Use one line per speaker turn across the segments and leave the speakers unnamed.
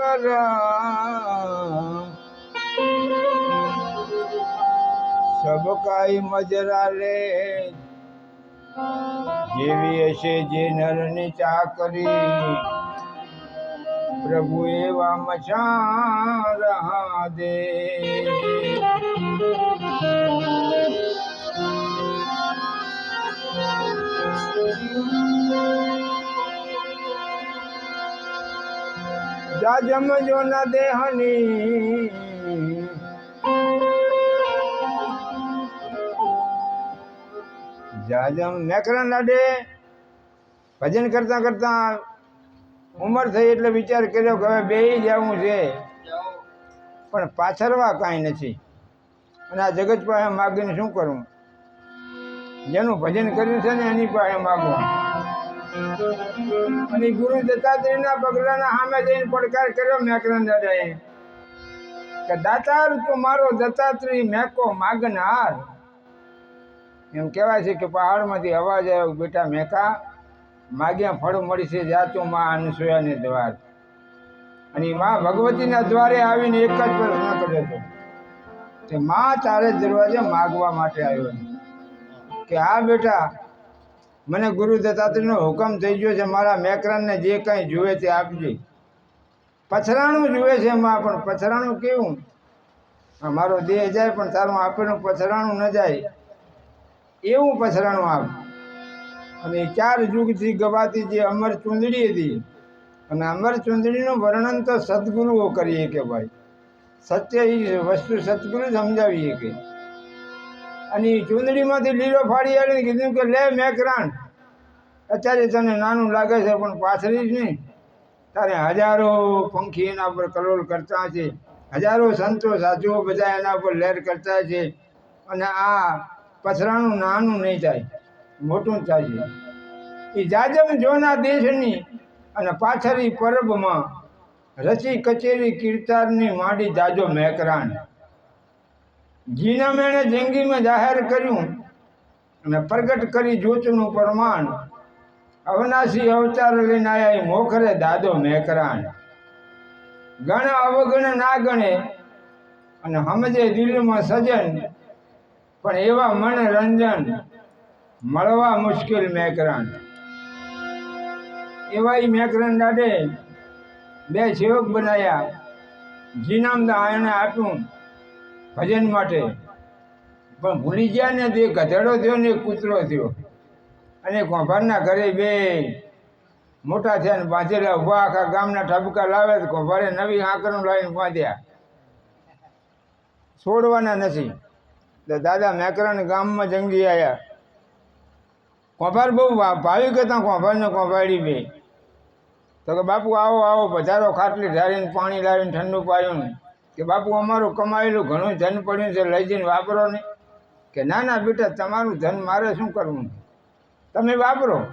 કર. सब કાઈ મજરા લે જેવી હશે જે નરની ચાકરી પ્રભુ એવા મચા દે. Thank જા જમજો ના દેહની. જાજમ મેકરા લાડે ભજન કરતા કરતા ઉંમર થઈ એટલે વિચાર કર્યો કે હવે બેહી જવું છે. પણ પાછળવા કાંઈ નથી. અને આ જગત પાસે માગીને શું કરવું જેનું ભજન કર્યું છે ને એની પાસે માગવું અને ગુરુ દત્તાત્રેયના પગલાના સામે જઈને પડકાર કર્યો મેકરન દાદાએ કે, દાતાર, તું મારો દત્તાત્રેય મેકો માગનાર. એમ કહેવાય છે કે, પહાડમાંથી અવાજ આવ્યો, બેટા મેકા, માગ્યા ફળ મળી છે જાતું માં અનસૂયાને દ્વાર. અને માં ભગવતીના દ્વારે આવીને એક જ પ્રશ્ન કર્યો હતો કે, માં, તારે દરવાજે માગવા માટે આવ્યો. કે, હા, બેટા મને ગુરુ દત્તાત્રેયનો હુકમ થઈ ગયો છે, મારા મેકરાનને જે કંઈ જુએ તે આપજે. પછરાણું જુએ છે માં પણ પછરાણું કેવું? મારો દેહ જાય પણ તારું આપેલું પછરાણું ન જાય. એવું પછરાણું આપ અને ચાર યુગથી ગવાતી જે અમર ચૂંદડી હતી, અને અમર ચૂંદડીનું વર્ણન તો સદગુરુઓ કરીએ કે ભાઈ. સત્ય એ વસ્તુ સદગુરુ સમજાવીએ કે અને ચૂંદડીમાંથી લીલો ફાડી આવીને કીધું કે, લે મેકરાણ અત્યારે તને નાનું લાગે છે, પણ પાછળ જ નહીં. તારે હજારો પંખી એના પર કલોલ કરતા છે. હજારો સંતો સાધુઓ બધા એના પર લહેર કરતા છે. અને આ પથરાનું નાનું નહીં થાય, મોટું થાય છે. એ જાજમ જોના દેશની અને પાછળની પરબમાં રચી કચેરી કીર્તારની માંડી જાજો મેકરાણ જીના મેણે જિંદગીમાં જાહેર કર્યું અને પ્રગટ કરી જોતનું પ્રમાણ અવનાશી અવતાર લઈને આવ્યા એ મોખરે દાદો મેકરાણ. ગણ અવગણ ના ગણે અને સમજે દિલમાં સજન, પણ એવા મન રંજન, મળવા મુશ્કેલ મેકરાણ. એવા ઈ મેકરાણ દાડે બે સેવક બનાવ્યા જીનામદા એને આપ્યું ભજન માટે. પણ ભૂલી ગયા ને તે ગધેડો થયો ને કૂતરો થયો. અને કોંભારના ઘરે બે મોટા થયા ને બાંધેલા ઊભા આખા ગામના ઠબકા લાવે તો કોંભારે નવી આંકડું લાવીને બાંધ્યા. છોડવાના નથી. તો દાદા મેકરણ ગામમાં જંગી આવ્યા કોંભાર બહુ ભાવી હતા કોંભારને કોંભાડી બે. તો કે બાપુ આવો આવો, પધારો, ખાટલી ઢારીને પાણી લાવીને ઠંડુ પાયું કે બાપુ અમારું કમાયેલું ઘણું ધન પડ્યું છે, લઈ જઈને વાપરો ને. કે ના ના બેટા, તમારું ધન મારે શું કરવું? તમે વાપરો.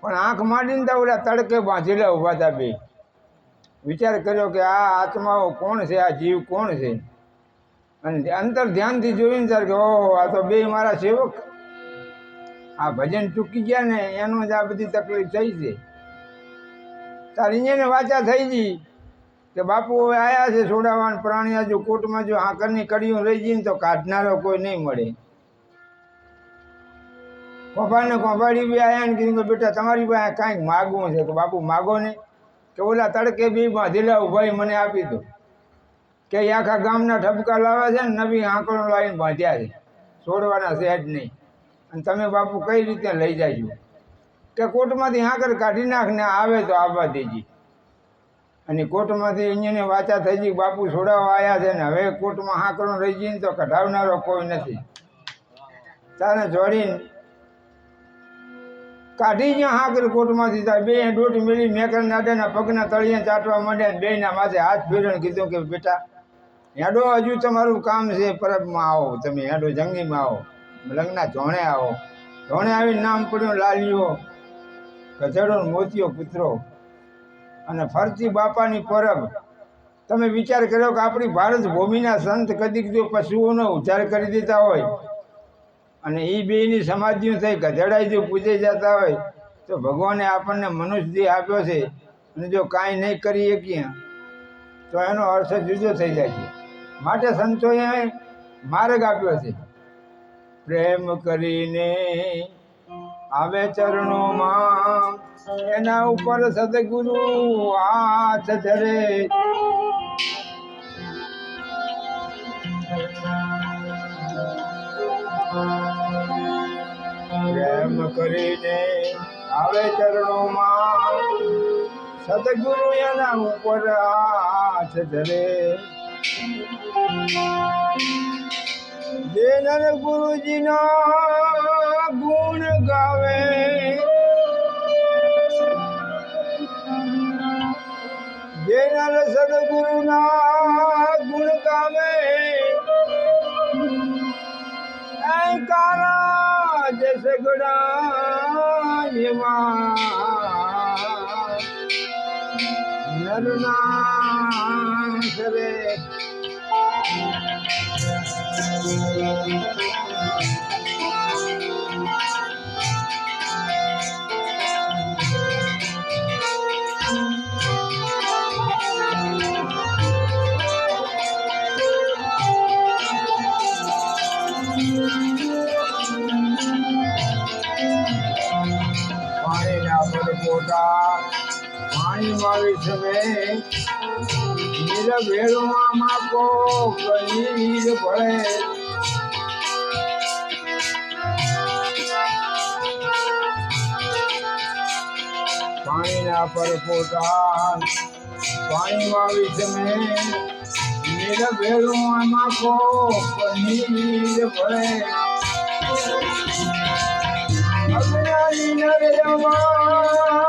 પણ આંખ માંડીને તો ઓલા તડકે બાંધેલા ઊભા હતા બે. વિચાર કર્યો કે આ આત્માઓ કોણ છે? આ જીવ કોણ છે? અને અંતર ધ્યાનથી જોઈને ત્યારે કે, ઓહો, આ તો બે મારા સેવક. આ ભજન ચૂકી ગયા ને, એનો જ આ બધી તકલીફ થઈ છે. તારી એને વાચા થઈ ગઈ કે, બાપુ, હવે આવ્યા છે છોડાવવાના પ્રાણી, હજુ કોર્ટમાં જો આંકરની કડીઓ રહી જઈને તો કાઢનારો કોઈ નહીં મળે. કોભાને પપ્પાડી બી આવ્યા ને કીધું કે, બેટા, તમારી પાસે કાંઈક માગવું છે? કે બાપુ, માગો ને કે ઓલા તડકે બી બાંધેલા ઉભાઈ મને આપી દો. કે આખા ગામના ઠપકા લાવે છે ને, નવી આંકડો લાવીને બાંધ્યા છે. છોડવાના છે નહીં. અને તમે બાપુ કઈ રીતે લઈ જાજો? કે કોર્ટમાંથી આંકર કાઢી નાખ ને આવે તો આવવા દેજી. અને કોર્ટમાંથી અહીંયા વાચા થઈ ગઈ, બાપુ છોડાવવા આવ્યા છે ને, હવે કોર્ટમાં આંકડો રહી જઈને તો કઢાવનારો કોઈ નથી. તારે જોડીને કાઢી જ્યાં હાકર કોર્ટમાંથી થાય બે દોઢ મેળી મેકર નાડાના પગના તળિયા ચાટવા માંડ્યા બેના માથે હાથ ફેરણ કીધું કે, બેટા, હેડો હજુ તમારું કામ છે, પરબમાં આવો. તમે હેડો જંગીમાં આવો. લગ્નના ધોણે આવો. ધોણે આવીને નામ પડ્યું, લાલિયો, ગધેડો મોતિયો કૂતરો અને ફરતી બાપાની પરબ. તમે વિચાર કર્યો કે આપણી ભારત ભૂમિના સંત કદીક જો પશુઓનો ઉદ્ધાર કરી દેતા હોય અને એ બેની સમાધિઓ થઈ ગધેડાઈ જો પૂજે જતા હોય, તો ભગવાને આપણને મનુષ્ય દેહ આપ્યો છે. અને જો કાંઈ નહીં કરી શકીએ તો એનો અર્થ જુદો થઈ જાય છે. માટે સંતોએ માર્ગ આપ્યો છે. પ્રેમ કરીને આવે ચરણોમાં, એના ઉપર સદગુરુ હાથ ધરે. પ્રેમ કરીને આવે ચરણોમાં, સદગુરુ એના ઉપર હાથ ધરે. જેનર ગુરુજીનો ગુણ ગાવે જેનર સદગુરુના ગુણ ગાવે કારા જસ ગડા એવા નરના સરે પાણીમાં વિસમે નીર ભેળમાં માકો કનીર ભળે. પાણીના પરપોટા પાણીમાં વિસમે નીર ભેળમાં માકો કનીર ભળે. અજ્ઞાની નરયમાં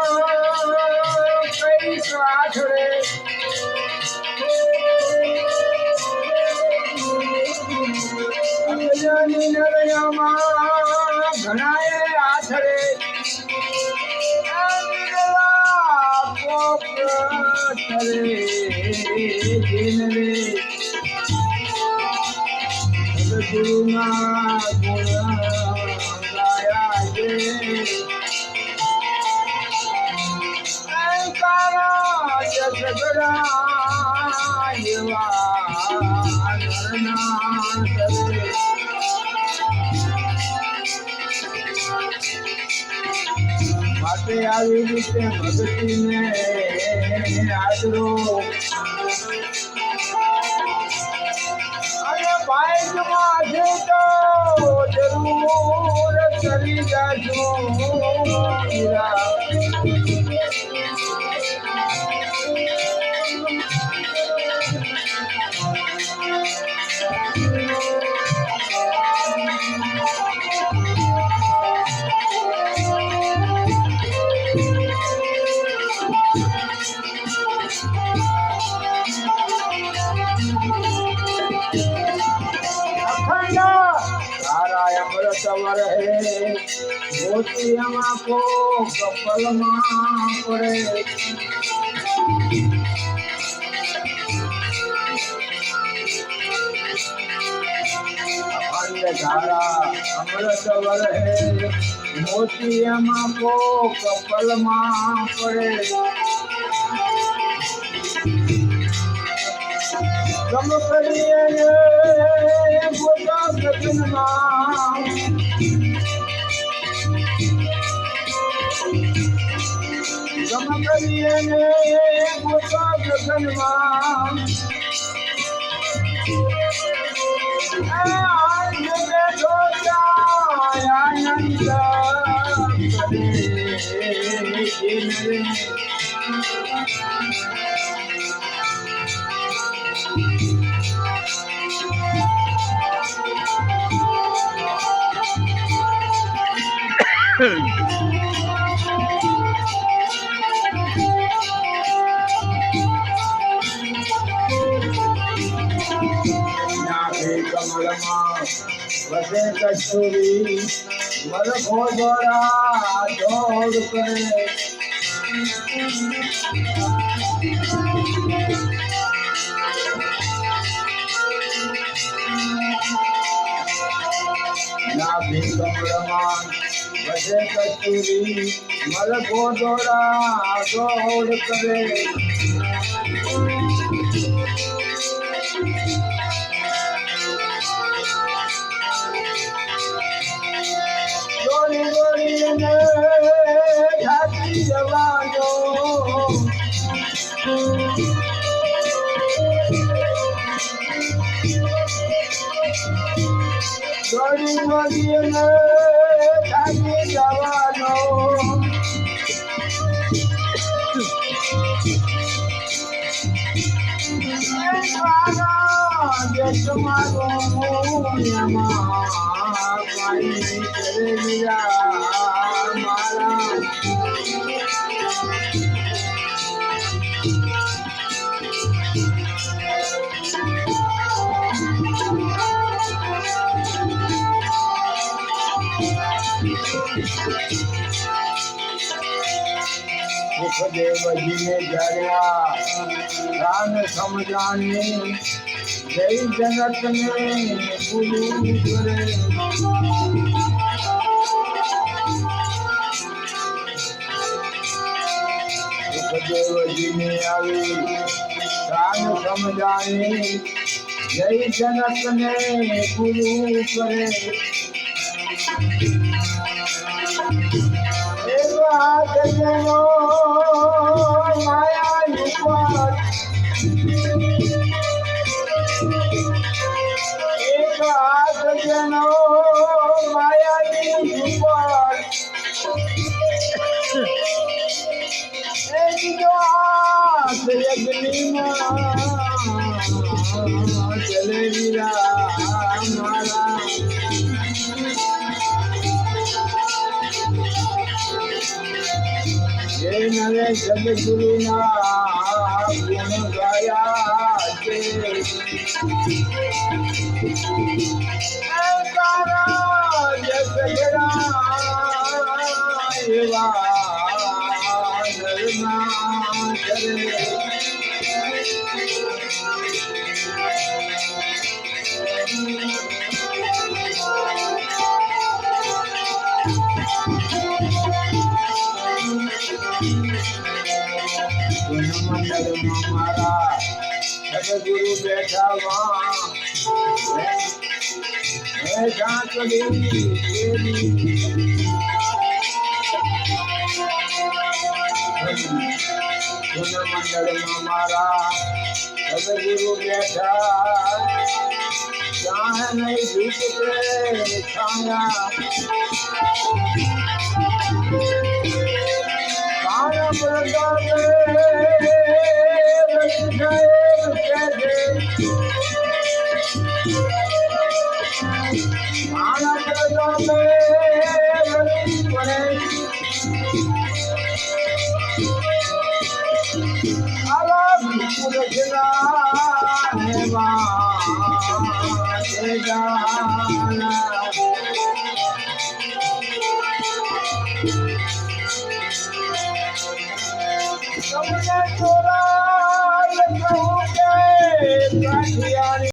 અજ્ઞાની આશરે ઘણાએ આઠડે ગુરુના માટે આવી રીતે ભક્તિને આદરો. અને બાઇકમાં છે તો જરૂર કરી જાજો મોતિયામાં કો કપલમાં પડે ધારા અમૃત વરહે મોતિયામાં કો કપલમાં પડે ગમ કરીએ પોતા ગોતા ગમ કરીએ ને ગોતા ગગનમાં આનંદ બેઠો જાય વસે કસ્તુરી મરખો દ્વારા દોડ કરે નાભે કમળમાં વસે કચુરી મલકો દોડા દોડ કરે દોડીને થાકી જવાનો. દેશ મારો મીરા મારા સુખદેવજીને જાણ્યા. રામ સમજાને જય જનકને પૂરું કરે સુખદેવજીને આવી રામ સમજાની જય જનકને પૂરું કરે નરે સદગુરુના ગુણ ગાયા गुरु बैठा मंडल में मारा अब गुरु बैठा चाहे नहीं झूठ के छाया काया प्रदा